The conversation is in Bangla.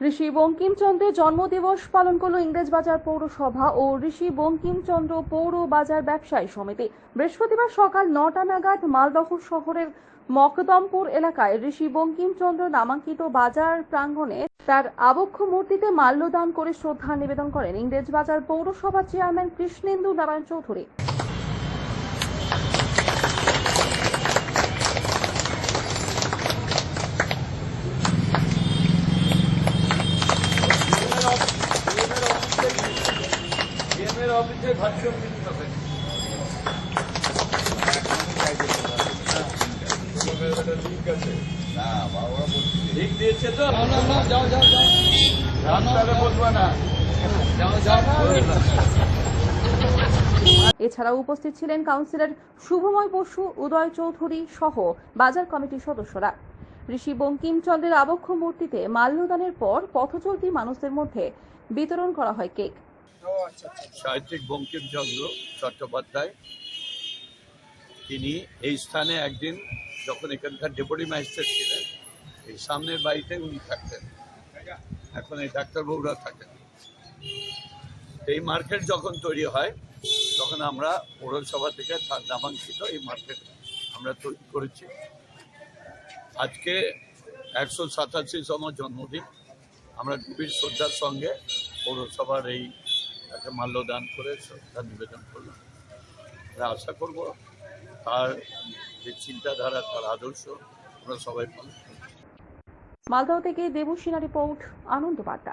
ঋষি বঙ্কিমচন্দ্রের জন্মদিবস পালন করল ইংরেজবাজার পৌরসভা ও ঋষি বঙ্কিমচন্দ্র পৌর বাজার ব্যবসায়ী সমিতি। বৃহস্পতিবার সকাল নটা নাগাদ মালদহ শহরের মকদমপুর এলাকায় ঋষি বঙ্কিমচন্দ্র নামাঙ্কিত বাজার প্রাঙ্গণে তার আবক্ষ মূর্তিতে মাল্যদান করে শ্রদ্ধা নিবেদন করেন ইংরেজবাজার পৌরসভা চেয়ারম্যান কৃষ্ণেন্দু নারায়ণ চৌধুরী। অফিসে ভার্চুয়াল মিটিং হবে লিঙ্ক আছে না বাবা বলছি। লিঙ্ক দিয়েছে তো? না না না যাও যাও যাও। রাস্তাতে বসবা না। যাও যাও। এছাড়াও উপস্থিত ছিলেন কাউন্সিলর শুভময় বসু উদয় চৌধুরী সহ বাজার কমিটির সদস্যরা। ঋষি বঙ্কিমচন্দ্রের আবক্ষ মূর্তিতে মাল্যদানের পর পথচলতি মানুষদের মধ্যে বিতরণ করা হয় কেক। সাহিত্যিক বঙ্কিমচন্দ্র চট্টোপাধ্যায়, তিনি এই স্থানে একদিন যখন এখানকার ডেপুটি ম্যাজিস্ট্রেট ছিলেন, এই সামনের বাড়িতে উনি থাকতেন। এখন এই ডাক্তারবাবুরা থাকেন। এই মার্কেট যখন তৈরি হয়, তখন আমরা পৌরসভা থেকে তার নামাঙ্কিত এই মার্কেট আমরা তৈরি করেছি। আজকে একশো সাতাশিতম জন্মদিন। আমরা গভীর শ্রদ্ধার সঙ্গে পৌরসভার এই তাকে মাল্যদান করে শ্রদ্ধা নিবেদন করলাম আমরা আশা করব তার যে চিন্তাধারা, তার আদর্শ আমরা সবাই পালন। মালদহ থেকে দেবসিনা রিপোর্ট আনন্দ বার্তা